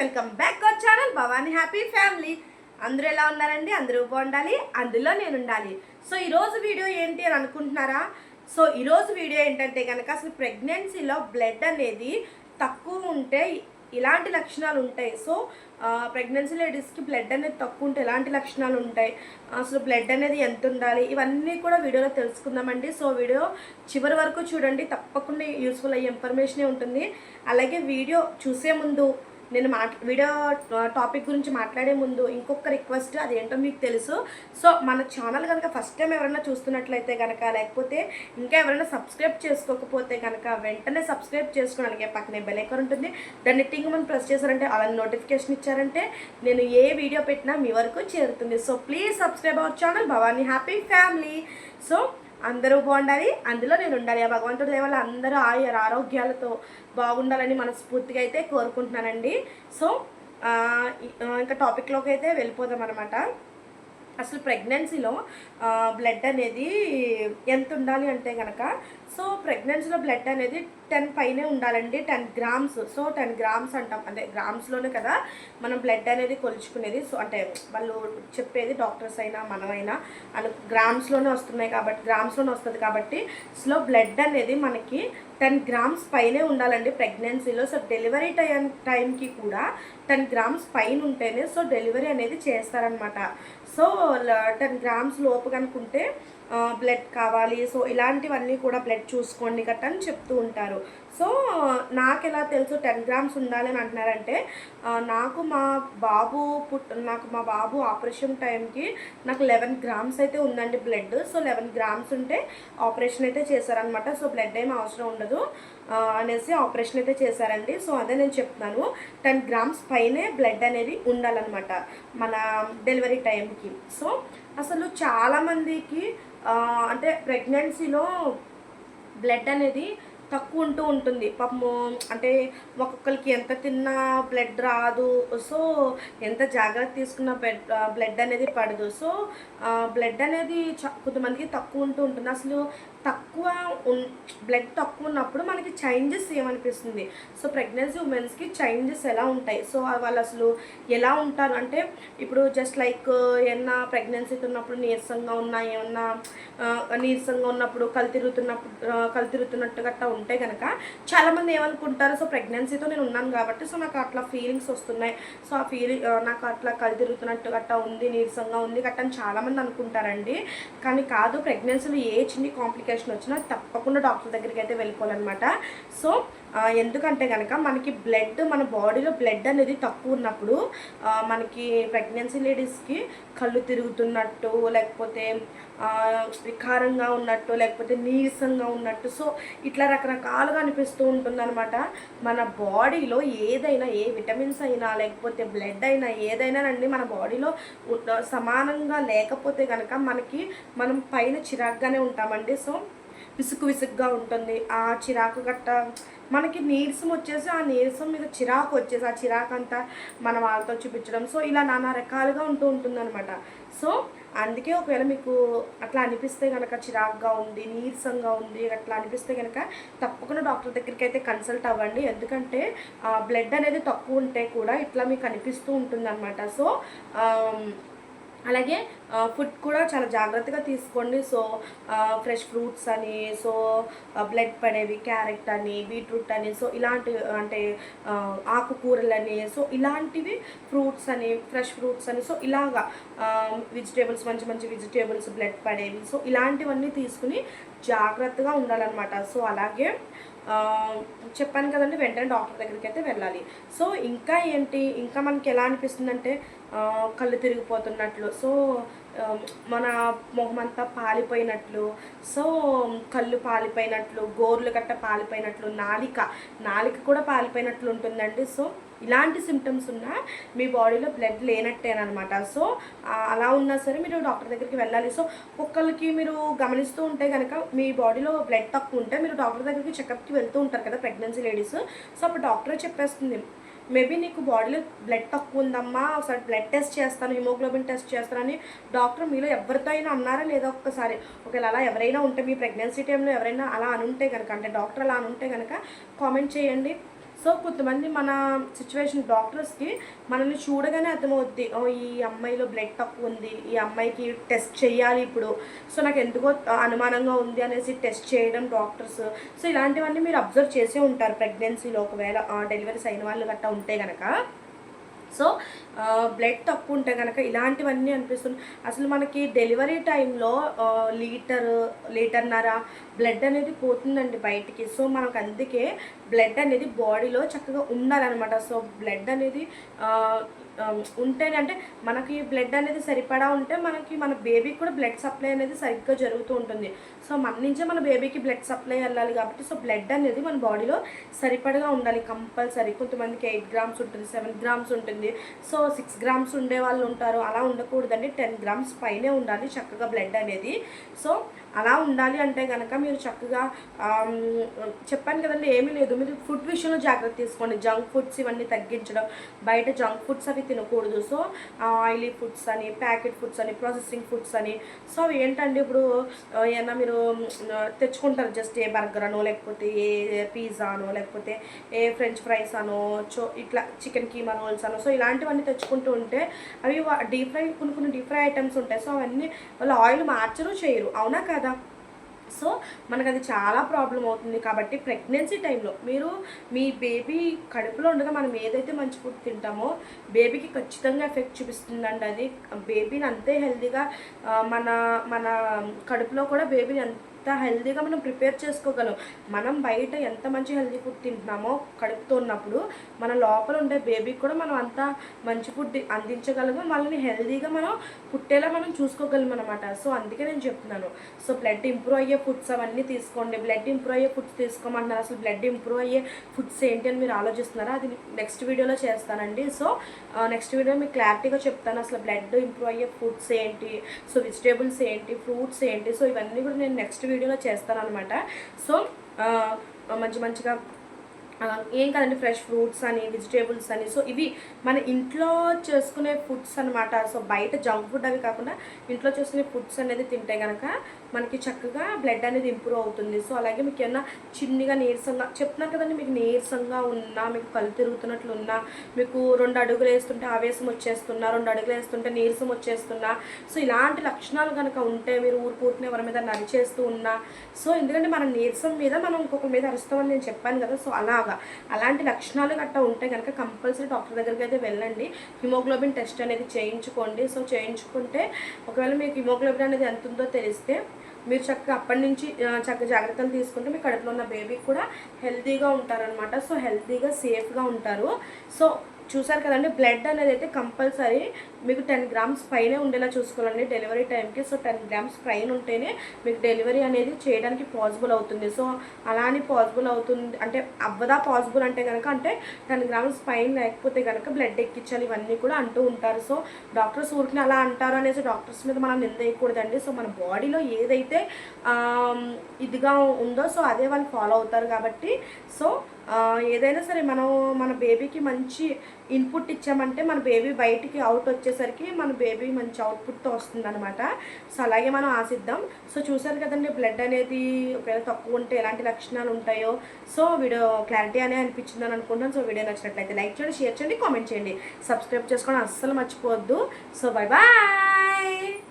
Welcome back our channel Bhavani happy family. అందరూ ఎలా ఉన్నారండి? అందరూ బాగుండాలి. అందులో నేను ఉండాలి సో ఈరోజు వీడియో ఏంటి అని అనుకుంటున్నారా? సో ఈరోజు వీడియో ఏంటంటే కనుక అసలు ప్రెగ్నెన్సీలో బ్లడ్ అనేది తక్కువ ఉంటే ఇలాంటి లక్షణాలు ఉంటాయి. సో ప్రెగ్నెన్సీ లేడీస్కి బ్లడ్ అనేది తక్కువ ఉంటే ఎలాంటి లక్షణాలు ఉంటాయి? అసలు బ్లడ్ అనేది ఎంత ఉండాలి? ఇవన్నీ కూడా వీడియోలో తెలుసుకుందామండి. సో వీడియో చివరి వరకు చూడండి. తప్పకుండా యూస్ఫుల్ అయ్యే ఇన్ఫర్మేషనే ఉంటుంది. అలాగే వీడియో చూసే ముందు నేను మాట్ వీడియో టాపిక్ గురించి మాట్లాడే ముందు ఇంకొక రిక్వెస్ట్ అదేంటో మీకు తెలుసు. సో మన ఛానల్ కనుక ఫస్ట్ టైం ఎవరైనా చూస్తున్నట్లయితే కనుక లేకపోతే ఇంకా ఎవరైనా సబ్స్క్రైబ్ చేసుకోకపోతే కనుక వెంటనే సబ్స్క్రైబ్ చేసుకోవడానికి పక్కనే బెలైకర్ ఉంటుంది. దాన్ని టింగ్ మనం ప్రెస్ చేశారంటే అలా నోటిఫికేషన్ ఇచ్చారంటే నేను ఏ వీడియో పెట్టినా మీ వరకు చేరుతుంది. So please subscribe our channel Bhavani happy family. So అందరూ బాగుండాలి అందులో నేను ఉండాలి. ఆ భగవంతుడి దేవాల అందరూ ఆయుర ఆరోగ్యాలతో బాగుండాలని మనస్ఫూర్తిగా అయితే కోరుకుంటున్నానండి. సో ఇంకా టాపిక్లోకి అయితే వెళ్ళిపోదాం అనమాట అసలు ప్రెగ్నెన్సీలో బ్లడ్ అనేది ఎంత ఉండాలి అంటే కనుక సో ప్రెగ్నెన్సీలో బ్లడ్ అనేది టెన్ పైనే ఉండాలండి ten grams. So ten grams అంటాం. అంటే గ్రామ్స్లోనే కదా మనం బ్లడ్ అనేది కొలుచుకునేది. సో అంటే వాళ్ళు చెప్పేది డాక్టర్స్ అయినా మనమైనా అను గ్రామ్స్లోనే వస్తున్నాయి కాబట్టి గ్రామ్స్లోనే వస్తుంది కాబట్టి స్లో బ్లడ్ అనేది మనకి టెన్ గ్రామ్స్ పైనే ఉండాలండి ప్రెగ్నెన్సీలో. సో డెలివరీ టైం టైంకి కూడా టెన్ గ్రామ్స్ పైన ఉంటేనే సో డెలివరీ అనేది చేస్తారనమాట సో టెన్ గ్రామ్స్ లోపు కనుకుంటే బ్లడ్ కావాలి. సో ఇలాంటివన్నీ కూడా బ్లడ్ చూసుకోండి గట్ట అని చెప్తూ ఉంటారు. సో నాకు ఎలా తెలుసు టెన్ గ్రామ్స్ ఉండాలి అని అంటున్నారంటే నాకు మా బాబు పుట్ నాకు మా బాబు ఆపరేషన్ టైంకి నాకు లెవెన్ గ్రామ్స్ అయితే ఉందండి బ్లడ్ సో లెవెన్ గ్రామ్స్ ఉంటే ఆపరేషన్ అయితే చేశారనమాట సో బ్లడ్ ఏం అవసరం ఉండదు అనేసి ఆపరేషన్ అయితే చేశారండి. సో అదే నేను చెప్తున్నాను. టెన్ గ్రామ్స్ పైనే బ్లడ్ అనేది ఉండాలన్నమాట మన డెలివరీ టైంకి. సో అసలు చాలామందికి అంటే ప్రెగ్నెన్సీలో బ్లడ్ అనేది తక్కువ ఉంటూ ఉంటుంది. పాపము అంటే ఒక్కొక్కరికి ఎంత తిన్నా బ్లడ్ రాదు. సో ఎంత జాగ్రత్త తీసుకున్న బ్లడ్ బ్లడ్ అనేది పడదు. సో బ్లడ్ అనేది చ- కొంతమందికి తక్కువ ఉంటూ ఉంటుంది. అసలు తక్కువ ఉన్ బ్లడ్ తక్కువ ఉన్నప్పుడు మనకి చేంజెస్ ఏమనిపిస్తుంది? సో ప్రెగ్నెన్సీ ఉమెన్స్కి చేంజెస్ ఎలా ఉంటాయి? సో వాళ్ళు అసలు ఎలా ఉంటారు? అంటే ఇప్పుడు జస్ట్ లైక్ ఏమన్నా ప్రెగ్నెన్సీతో ఉన్నప్పుడు నీరసంగా ఉన్నా ఏమన్నా నీరసంగా ఉన్నప్పుడు కలితిరుగుతున్నప్పుడు తిరుగుతున్నప్పుడు గట్టా ఉంటే కనుక చాలామంది ఏమనుకుంటారు? సో ప్రెగ్నెన్సీతో నేను ఉన్నాను కాబట్టి సో నాకు అట్లా ఫీలింగ్స్ వస్తున్నాయి. సో ఆ ఫీలింగ్ నాకు అట్లా కలితిరుగుతున్నట్టు తిరుగుతున్నట్టు గట్టా ఉంది నీరసంగా ఉంది గట్టా అని చాలామంది అనుకుంటారండి. కానీ కాదు ప్రెగ్నెన్సీలో ఏ చిన్ని కాంప్లికేషన్ వచ్చినా తప్పకుండా డాక్టర్ దగ్గరికి అయితే వెళ్ళిపోవాలన్నమాట. సో ఎందుకంటే కనుక మనకి బ్లడ్ మన బాడీలో బ్లడ్ అనేది తక్కువ ఉన్నప్పుడు మనకి ప్రెగ్నెన్సీ లేడీస్కి కళ్ళు తిరుగుతున్నట్టు లేకపోతే వికారంగా ఉన్నట్టు లేకపోతే నీరసంగా ఉన్నట్టు సో ఇట్లా రకరకాలుగా అనిపిస్తూ ఉంటుందన్నమాట. మన బాడీలో ఏదైనా ఏ విటమిన్స్ అయినా లేకపోతే బ్లడ్ అయినా ఏదైనానండి మన బాడీలో సమానంగా లేకపోతే కనుక మనకి మనం పైన చిరాగ్గానే ఉంటామండి. సో విసుగు విసుగ్గా ఉంటుంది. ఆ చిరాకు గట్ట మనకి నీరసం వచ్చేసి ఆ నీరసం మీద చిరాకు వచ్చేసి ఆ చిరాకు అంతా మన వాళ్ళతో చూపించడం. సో ఇలా నానా రకాలుగా ఉంటూ ఉంటుందన్నమాట. సో అందుకే ఒకవేళ మీకు అట్లా అనిపిస్తే కనుక చిరాకుగా ఉంది నీరసంగా ఉంది అట్లా అనిపిస్తే కనుక తప్పకుండా డాక్టర్ దగ్గరికి అయితే కన్సల్ట్ అవ్వండి. ఎందుకంటే బ్లడ్ అనేది తక్కువ ఉంటే కూడా ఇట్లా మీకు అనిపిస్తూ ఉంటుందన్నమాట. సో అలాగే ఫుడ్ కూడా చాలా జాగ్రత్తగా తీసుకోండి. సో ఫ్రెష్ ఫ్రూట్స్ అని సో బ్లడ్ పడేవి క్యారెట్ అని బీట్రూట్ అని సో ఇలాంటి అంటే ఆకుకూరలు ఆకుకూరలని సో ఇలాంటివి ఫ్రూట్స్ అని ఫ్రెష్ ఫ్రూట్స్ అని సో ఇలాగా వెజిటేబుల్స్ మంచి మంచి వెజిటేబుల్స్ బ్లడ్ పడేవి సో ఇలాంటివన్నీ తీసుకుని జాగ్రత్తగా ఉండాలన్నమాట. సో అలాగే చెప్పాను కదండి వెంటనే డాక్టర్ దగ్గరికి అయితే వెళ్ళాలి. సో ఇంకా ఏంటి ఇంకా మనకి ఎలా అనిపిస్తుందంటే కళ్ళు తిరిగిపోతున్నట్లు. సో మన మొహం అంతా పాలిపోయినట్లు. సో కళ్ళు పాలిపోయినట్లు గోర్లు గట్ట పాలిపోయినట్లు నాలిక నాలిక కూడా పాలిపోయినట్లు ఉంటుందండి. సో ఇలాంటి సిమ్టమ్స్ ఉన్నా మీ బాడీలో బ్లడ్ లేనట్టేనమాట సో అలా ఉన్నా సరే మీరు డాక్టర్ దగ్గరికి వెళ్ళాలి. సో ఒక్కరికి మీరు గమనిస్తూ ఉంటే కనుక మీ బాడీలో బ్లడ్ తక్కువ ఉంటే మీరు డాక్టర్ దగ్గరికి చెకప్కి వెళ్తూ ఉంటారు కదా ప్రెగ్నెన్సీ లేడీస్ సో అప్పుడు డాక్టరే చెప్పేస్తుంది మేబీ నీకు బాడీలో బ్లడ్ తక్కువ ఉందమ్మా ఒకసారి బ్లడ్ టెస్ట్ చేస్తాను హిమోగ్లోబిన్ టెస్ట్ చేస్తానని డాక్టర్ మీలో ఎవరితో అయినా అన్నారా లేదా ఒక్కసారి? ఒకవేళ అలా ఎవరైనా ఉంటే మీ ప్రెగ్నెన్సీ టైంలో ఎవరైనా అలా అనుంటే కనుక అంటే డాక్టర్ అలా అనుంటే కనుక కామెంట్ చేయండి. సో కొంతమంది మన సిచ్యువేషన్ డాక్టర్స్కి మనల్ని చూడగానే అర్థమవుద్ది ఓ ఈ అమ్మాయిలో బ్లడ్ తక్కువ ఉంది ఈ అమ్మాయికి టెస్ట్ చేయాలి ఇప్పుడు. సో నాకు ఎందుకో అనుమానంగా ఉంది అనేసి టెస్ట్ చేయడం డాక్టర్స్ సో ఇలాంటివన్నీ మీరు అబ్జర్వ్ చేసే ఉంటారు ప్రెగ్నెన్సీలో ఒకవేళ డెలివరీస్ అయిన వాళ్ళు గట్టా ఉంటే కనుక సో బ్లడ్ తక్కువ ఉంటే కనుక ఇలాంటివన్నీ అనిపిస్తుంది. అసలు మనకి డెలివరీ టైంలో లీటర్ లీటర్నర బ్లడ్ అనేది పోతుందండి బయటికి. సో మనకు అందుకే బ్లడ్ అనేది బాడీలో చక్కగా ఉండాలన్నమాట సో బ్లడ్ అనేది ఆ, ఉంటేనే అంటే మనకి బ్లడ్ అనేది సరిపడా ఉంటే మనకి మన బేబీకి కూడా బ్లడ్ సప్లై అనేది సరిగ్గా జరుగుతూ ఉంటుంది. సో మన నుంచే మన బేబీకి బ్లడ్ సప్లై వెళ్ళాలి కాబట్టి సో బ్లడ్ అనేది మన బాడీలో సరిపడగా ఉండాలి కంపల్సరీ. కొంతమందికి ఎయిట్ గ్రామ్స్ ఉంటుంది సెవెన్ గ్రామ్స్ ఉంటుంది. సో సిక్స్ గ్రామ్స్ ఉండే వాళ్ళు ఉంటారు. అలా ఉండకూడదండి. టెన్ గ్రామ్స్ పైనే ఉండాలి చక్కగా బ్లడ్ అనేది. సో అలా ఉండాలి అంటే కనుక మీరు చక్కగా చెప్పాను కదండి ఏమీ లేదు. మీరు ఫుడ్ విషయంలో జాగ్రత్త తీసుకోండి. జంక్ ఫుడ్స్ ఇవన్నీ తగ్గించడం బయట జంక్ ఫుడ్స్ అవి తినకూడదు. సో ఆయిలీ ఫుడ్స్ అని ప్యాకెట్ ఫుడ్స్ అని ప్రాసెసింగ్ ఫుడ్స్ అని. సో అవి ఏంటంటే ఇప్పుడు ఏమన్నా మీరు తెచ్చుకుంటారు. జస్ట్ ఏ బర్గర్ అనో లేకపోతే ఏ పిజ్జా అనో లేకపోతే ఏ ఫ్రెంచ్ ఫ్రైస్ అనో చో ఇట్లా చికెన్ కీమా రోల్స్ అనో. సో ఇలాంటివన్నీ తెచ్చుకుంటూ ఉంటే అవి డీప్ ఫ్రై కొన్ని కొన్ని డీప్ ఫ్రై ఐటమ్స్ ఉంటాయి. సో అవన్నీ వాళ్ళు ఆయిల్ మార్చరు చేయరు. అవునా కదా? సో మనకు అది చాలా ప్రాబ్లం అవుతుంది కాబట్టి ప్రెగ్నెన్సీ టైంలో మీరు మీ బేబీ కడుపులో ఉండగా మనం ఏదైతే మంచి ఫుడ్ తింటామో బేబీకి ఖచ్చితంగా ఎఫెక్ట్ చూపిస్తుందండి అది. బేబీని అంతే హెల్దీగా మన మన కడుపులో కూడా బేబీని అంత ఎంత హెల్దీగా మనం ప్రిపేర్ చేసుకోగలం. మనం బయట ఎంత మంచి హెల్దీ ఫుడ్ తింటున్నామో కడుపుతో ఉన్నప్పుడు మన లోపల ఉండే బేబీకి కూడా మనం అంత మంచి ఫుడ్ అందించగలము. వాళ్ళని హెల్దీగా మనం పుట్టేలా మనం చూసుకోగలం అనమాట సో అందుకే నేను చెప్తున్నాను. సో బ్లడ్ ఇంప్రూవ్ అయ్యే ఫుడ్స్ అవన్నీ తీసుకోండి. బ్లడ్ ఇంప్రూవ్ అయ్యే ఫుడ్స్ తీసుకోమంటున్నారు అసలు బ్లడ్ ఇంప్రూవ్ అయ్యే ఫుడ్స్ ఏంటి అని మీరు ఆలోచిస్తున్నారా? అది నెక్స్ట్ వీడియోలో చేస్తానండి. సో నెక్స్ట్ వీడియో మీకు క్లారిటీగా చెప్తాను అసలు బ్లడ్ ఇంప్రూవ్ అయ్యే ఫుడ్స్ ఏంటి? సో వెజిటేబుల్స్ ఏంటి? ఫ్రూట్స్ ఏంటి? సో ఇవన్నీ కూడా నేను నెక్స్ట్ వీడియోలో చేస్తారనమాట అనమాట సో మంచి మంచిగా ఏం కదండి ఫ్రెష్ ఫ్రూట్స్ అని వెజిటేబుల్స్ అని. సో ఇవి మన ఇంట్లో చేసుకునే ఫుడ్స్ అనమాట సో బయట జంక్ ఫుడ్ అవి కాకుండా ఇంట్లో చేసుకునే ఫుడ్స్ అనేది తింటే కనుక మనకి చక్కగా బ్లడ్ అనేది ఇంప్రూవ్ అవుతుంది. సో అలాగే మీకు ఏమన్నా చిన్నగా నీరసంగా చెప్తున్నాను కదండి మీకు నీరసంగా ఉన్నా మీకు కళ్ళు తిరుగుతున్నట్లు ఉన్నా మీకు రెండు అడుగులు వేస్తుంటే ఆవేశం వచ్చేస్తున్నా రెండు అడుగులు వేస్తుంటే నీరసం వచ్చేస్తున్నా సో ఇలాంటి లక్షణాలు కనుక ఉంటే మీరు ఊరు కూర్చుని ఎవరి మీద నరిచేస్తూ ఉన్నా సో ఎందుకంటే మన నీరసం మీద మనం ఇంకొకరి మీద అరుస్తామని నేను చెప్పాను కదా సో అలాగా. అలాంటి లక్షణాలు గట్టా ఉంటే కనుక కంపల్సరీ డాక్టర్ దగ్గరికి అయితే వెళ్ళండి. హిమోగ్లోబిన్ టెస్ట్ అనేది చేయించుకోండి. సో చేయించుకుంటే ఒకవేళ మీకు హిమోగ్లోబిన్ అనేది ఎంత ఉందో తెలిస్తే మీరు చక్కగా అప్పటి నుంచి చక్కగా జాగ్రత్తలు తీసుకుంటే మీ కడుపులో ఉన్న బేబీ కూడా హెల్తీగా ఉంటారనమాట సో హెల్తీగా సేఫ్గా ఉంటారు. సో చూసారు కదండి బ్లడ్ అనేది అయితే కంపల్సరీ మీకు టెన్ గ్రామ్స్ పైనే ఉండేలా చూసుకోవాలండి డెలివరీ టైంకి సో టెన్ గ్రామ్స్ పైన ఉంటేనే మీకు డెలివరీ అనేది చేయడానికి పాసిబుల్ అవుతుంది. సో అలా అని పాసిబుల్ అవుతుంది అంటే అవ్వదా పాసిబుల్ అంటే కనుక అంటే టెన్ గ్రామ్స్ పైన లేకపోతే కనుక బ్లడ్ ఎక్కించాలి ఇవన్నీ కూడా అంటూ ఉంటారు. సో డాక్టర్స్ ఊరికి అలా అంటారు అనేసి డాక్టర్స్ మీద మనం నిందేయకూడదండి. సో మన బాడీలో ఏదైతే ఇదిగా ఉందో సో అదే వాళ్ళు ఫాలో అవుతారు కాబట్టి. సో ఏదైనా సరే మనం మన బేబీకి మంచి ఇన్పుట్ ఇచ్చామంటే మన బేబీ బయటికి అవుట్ వచ్చేసరికి మన బేబీ మంచి అవుట్పుట్తో వస్తుందనమాట సో అలాగే మనం ఆశిద్దాం. సో చూసారు కదండి బ్లడ్ అనేది ఒకవేళ తక్కువ ఉంటే ఎలాంటి లక్షణాలు ఉంటాయో. సో వీడియో క్లారిటీ అనే అనిపించింది అని అనుకుంటాను సో వీడియో నచ్చినట్లయితే లైక్ చేయండి షేర్ చేయండి కామెంట్ చేయండి. సబ్స్క్రైబ్ చేసుకోవడం అస్సలు మర్చిపోవద్దు. So bye bye